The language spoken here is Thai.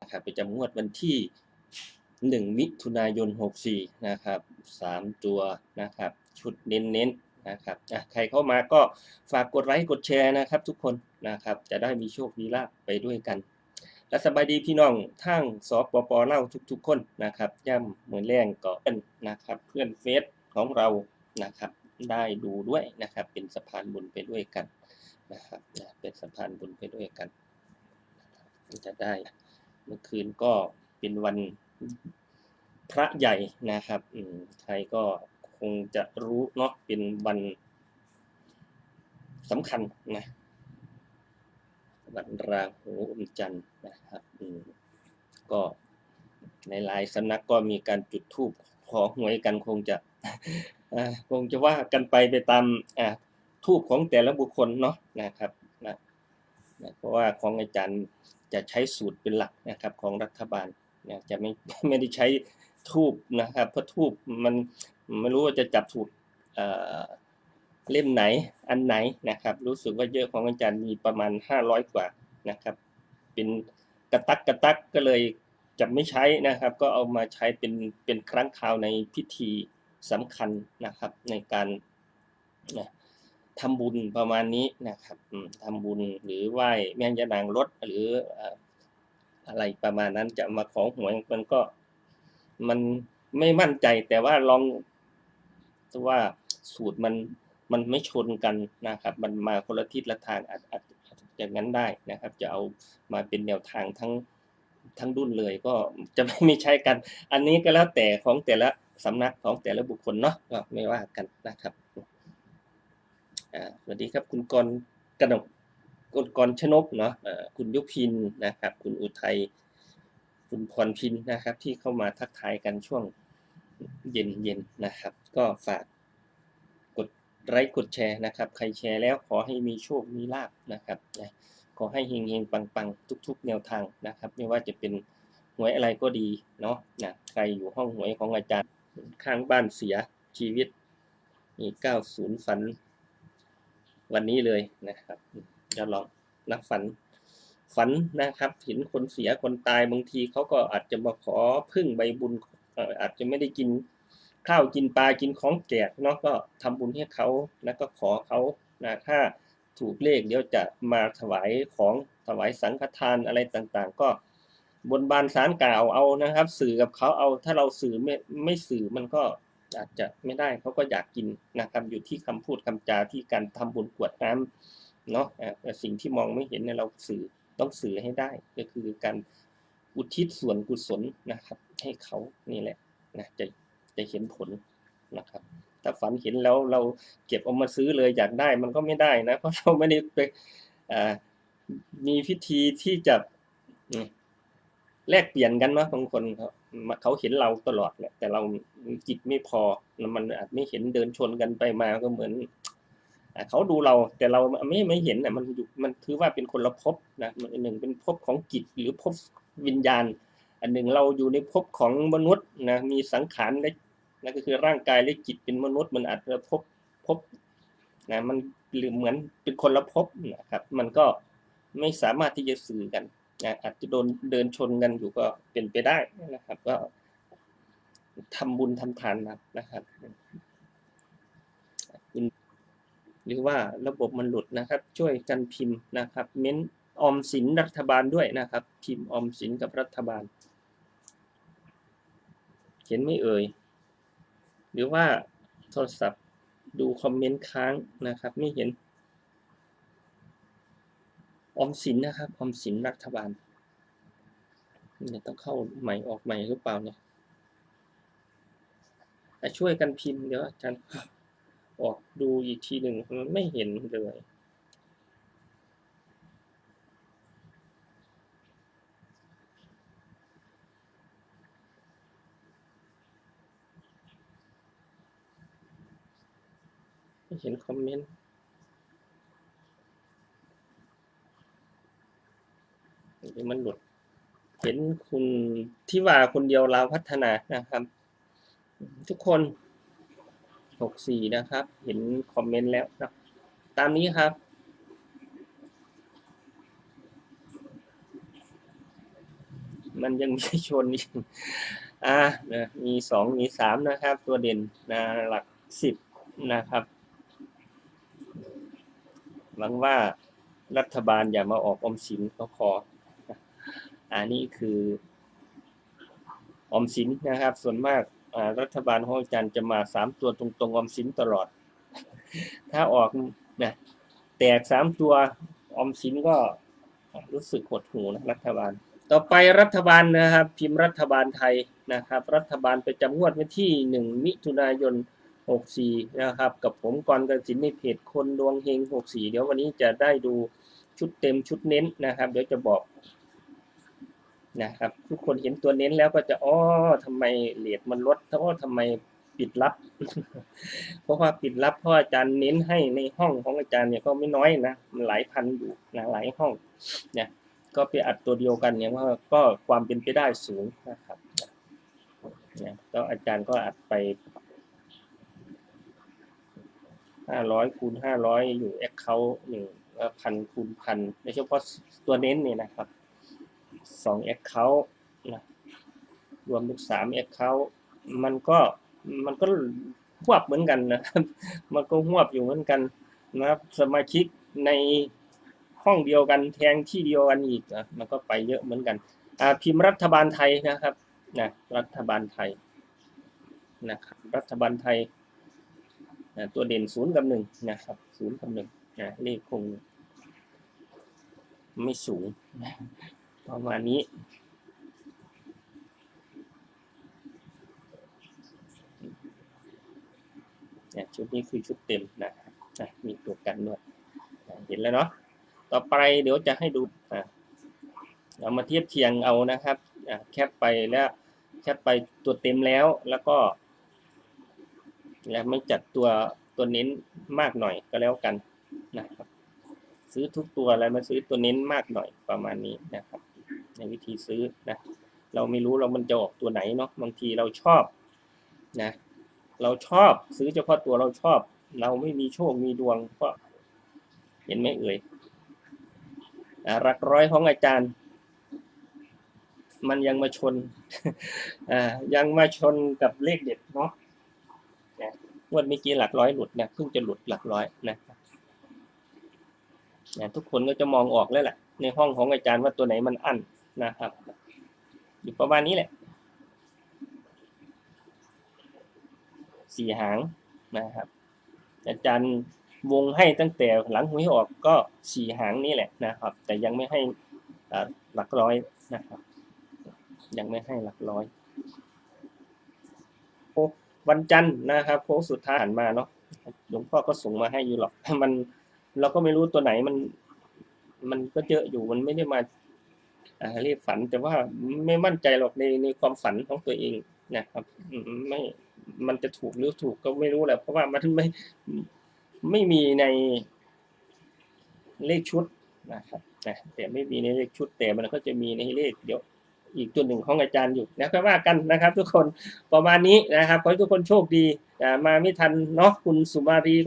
นะครับประจำงวดวันที่หนึ่งมิถุนายนหกสี่นะครับสามตัวนะครับ ชุดเน้นๆนนะครับอะใครเข้ามาก็ฝากกดไลค์กดแชร์นะครับ ทุกคนนะครับ จะได้มีโชคมีลาภไปด้วยกัน และสบายดีพี่น้องทั้งสปปเล่าทุก ๆ คนนะครับย่ำเหมือนแรงก็เอิ้นนะครับ เพื่อนเฟซของเรานะครับ ได้ดูด้วยนะครับ เป็นสะพานบุญไปด้วยกันนะครับเป็นสะพานบุญไปด้วยกัน จะได้ เมื่อคืนก็เป็นวันพระใหญ่นะครับอืใครก็คงจะรู้เนาะเป็นวันสำคัญนะวันราหูอมจันทร์นะครับอืก็ในหลายสำนักก็มีการจุดธูปขอหวยกันคงจะคงจะว่ากันไปไปตามทูปของแต่ละบุคคลเนาะนะครับนะเพราะว่าของอาจารย์ จะใช้สูตรเป็นหลักนะครับของรัฐบาลนะจะไม่ไม่ได้ใช้ทูบนะครับเพราะทูบมันไม่รู้ว่าจะจับถูกเเล่มไหนอันไหนนะครับ รู้สึกว่าเยอะของอาจารย์มีประมาณห้าร้อยกว่านะครับ เป็นกระตักกระตักก็เลยจะไม่ใช้นะครับ ก็เอามาใช้เป็นเป็นครั้งคราวในพิธีสำคัญนะครับในการนะ ทำบุญประมาณนี้นะครับอืมทำบุญหรือไหว้แม่ยานางรถหรืออะไรประมาณนั้นจะมาขอหวยมันก็ มันไม่มั่นใจแต่ว่าลองว่าสูตรมันมันไม่ชนกันนะครับ มันมาคนละทิศละทางอาจอาจอาจอย่างนั้นได้นะครับ จะเอามาเป็นแนวทางทั้งทั้งรุ่นเลยก็จะไม่ม่ใช่กัน อันนี้ก็แล้วแต่ของแต่ละสำนักของแต่ละบุคคลเนาะก็ไม่ว่ากันนะครับ สวัสดีครับคุณกรกนกคุณกรชนกเนาะคุณยุพินนะครับ คุณอุทัยคุณพรพินนะครับ ที่เข้ามาทักทายกันช่วงเย็นเย็นนะครับ ก็ฝากกดไลค์กดแชร์นะครับ ใครแชร์แล้วขอให้มีโชคมีลาบนะครับขอให้เฮงเฮงปังปังทุก ๆ แนวทางนะครับ ไม่ว่าจะเป็นหวยอะไรก็ดีเนาะนะใครอยู่ห้องหวยของอาจารย์ข้างบ้านเสียชีวิตมี90ฝัน วันนี้เลยนะครับจะลองนักฝันฝันนะครับเห็นคนเสียคนตายบางทีเขาก็อาจจะมาขอพึ่งใบบุญอาจจะไม่ได้กินข้าวกินปลากินของแจกเนาะก็ทำบุญให้เขาแล้วก็ขอเขานะถ้าถูกเลขเดี๋ยวจะมาถวายของถวายสังฆทานอะไรต่างๆ ก็บนบานสารกล่าวเอานะครับ สื่อกับเขาเอาถ้าเราสื่อไม่ไม่สื่อมันก็ อาจจะไม่ได้เขาก็อยากกินนะครับอยู่ที่คำพูดคำจาที่การทำบุญกวดน้ำเนาะอะแต่สิ่งที่มองไม่เห็นเนี่ยเราสื่อต้องสื่อให้ได้ ก็คือการอุทิศส่วนกุศลนะครับ ให้เขานี่แหละนะจะจะเห็นผลนะครับถ้าฝันเห็นแล้วเราเก็บเอามาซื้อเลยอยากได้มันก็ไม่ได้นะเพราะเราไม่ได้ไปมีพิธีที่จะ แลกเปลี่ยนกันเนาะบางคนเขาเขาเห็นเราตลอดแหละแต่เราจิตไม่พอมันอาจไม่เห็นเดินชนกันไปมาก็เหมือนเขาดูเราแต่เราไม่ไม่เห็นอะมันอยู่มันถือว่าเป็นคนละภพนะอันหนึ่งเป็นภพของจิตหรือภพวิญญาณ อันหนึ่งเราอยู่ในภพของมนุษย์นะมีสังขารและนั่นก็คือร่างกายและจิตเป็นมนุษย์ มันอาจจะพบพบนะมันหรือเหมือนเป็นคนละภพนะครับ มันก็ไม่สามารถที่จะสื่อกัน อาจจะโดนเดินชนกันอยู่ก็เป็นไปได้นะครับ ก็ทำบุญทำทานนะครับคุณหรือว่าระบบมันหลุดนะครับ ช่วยกันพิมพ์นะครับ เม้นออมสินรัฐบาลด้วยนะครับ พิมพ์ออมสินกับรัฐบาลเขียนไม่เอ่ย หรือว่าโทรศัพท์ดูคอมเมนต์ค้างนะครับ ไม่เห็น ออมสินนะครับออมสินรัฐบาลเนี่ยต้องเข้าใหม่ออกใหม่หรือเปล่าเนี่ยแต่ช่วยกันพิมพ์เดี๋ยวอาจารย์ออกดูอีกทีหนึ่งมันไม่เห็นเลยไม่เห็นคอมเมนต์ รือมันหลุด เห็นคุณที่ว่าคนเดียวเราพัฒนานะครับ ทุกคนหกสี่นะครับ เห็นคอมเมนต์แล้วนะตามนี้ครับมันยังมีชนอีกอ่านะมีสองมีสามนะครับ ตัวเด่นนะหลักสิบนะครับ หวังว่ารัฐบาลอย่ามาออกออมสินก็พอ อันนี้คือออมสินนะครับ ส่วนมากรัฐบาลของอาจารย์จะมาสามตัวตรงๆออมสินตลอด ถ้าออกนะแตกสามตัวออมสินก็รู้สึกหดหูนะรัฐบาล ต่อไปรัฐบาลนะครับ พิมพ์รัฐบาลไทยนะครับ รัฐบาลประจำงวดวันที่หนึ่งมิถุนายน64นะครับ กับผมกรกสินในเพจคนดวงเฮง64เดี๋ยววันนี้จะได้ดูชุดเต็มชุดเน้นนะครับ เดี๋ยวจะบอก นะครับ ทุกคนเห็นตัวเน้นแล้วก็จะอ๋อทำไมเลทมันลดเพราะว่ทำไมปิดลับ เพราะว่าปิดลับเพราะอาจารย์เน้นให้ในห้องของอาจารย์เนี่ยก็ไม่น้อยนะมันหลายพันอยู่นะหลายห้องเนี่ยก็ไปอัดตัวเดียวกันเนี่ยว่าก็ความเป็นไปได้สูงนะครับเนี่ยก็อาจารย์ก็อัดไปห้าร้อยคูณห้าร้อยอยู่แอคเคาท์หนึ่งพันคูณพันโดยเฉพาะตัวเน้นเนี่ยนะครับ สองแอคเคาท์นะรวมถึงสามแอคเคาท์มันก็มันก็หวบเหมือนกันนะครับมันก็หวบอยู่เหมือนกันนะครับสมาชิกในห้องเดียวกันแทงที่เดียวกันอีกอะมันก็ไปเยอะเหมือนกันอ่าพิมพ์รัฐบาลไทยนะครับนะรัฐบาลไทยนะครับรัฐบาลไทยนะตัวเด่นศูนย์กับหนึ่งนะครับศูนย์กับหนึ่งนะเลขคงไม่สูงนะ ประมาณนี้เนี่ยชุดนี้คือชุดเต็มนะครับนะมีตัวกันด้วยเห็นแล้วเนาะต่อไปเดี๋ยวจะให้ดูอะเรามาเทียบเคียงเอานะครับอะแคปไปแล้วแคปไปตัวเต็มแล้วแล้วก็และไม่จัดตัวตัวเน้นมากหน่อยก็แล้วกันนะครับ ซื้อทุกตัวแล้วมาซื้อตัวเน้นมากหน่อยประมาณนี้นะครับ ในวิธีซื้อนะเราไม่รู้เรามันจะออกตัวไหนเนาะบางทีเราชอบนะเราชอบซื้อเฉพาะตัวเราชอบ เราไม่มีโชคมีดวงก็เห็นไหมเอ่ยหลักร้อยของอาจารย์ มันยังมาชนอ่ายังมาชนกับเลขเด็ดเนาะงวดเมื่อกี้หลักร้อยหลุดนะเพิ่งจะหลุดหลักร้อยนะนะทุกคนก็จะมองออกแล้วแหละในห้องของอาจารย์ว่าตัวไหนมันอั้น นะครับ อยู่ประมาณนี้แหละสี่หางนะครับอาจารย์วงให้ตั้งแต่หลังหวยออกก็สี่หางนี่แหละนะครับ แต่ยังไม่ให้หลักร้อยนะครับ ยังไม่ให้หลักร้อยวันจันทร์นะครับโค้งสุดท้ายหันมาเนาะหลวงพ่อก็ส่งมาให้อยู่หรอกมันเราก็ไม่รู้ตัวไหนมัน มันก็เยอะอยู่มันไม่ได้มา รียกฝันแต่ว่าไม่มั่นใจหรอกในในความฝันของตัวเองนะครับไม่มันจะถูกหรือถูกก็ไม่รู้แหละเพราะว่ามันไม่ไม่มีในเลขชุดนะครับแต่ไม่มีในเลขชุดแต่มันก็จะมีในเลขเดี๋ยวอีกตัวหนึ่งของอาจารย์อยู่นะก็ว่ากันนะครับ ทุกคนประมาณนี้นะครับขอให้ทุกคนโชคดีมาไม่ทันเนาะคุณสุมารีก็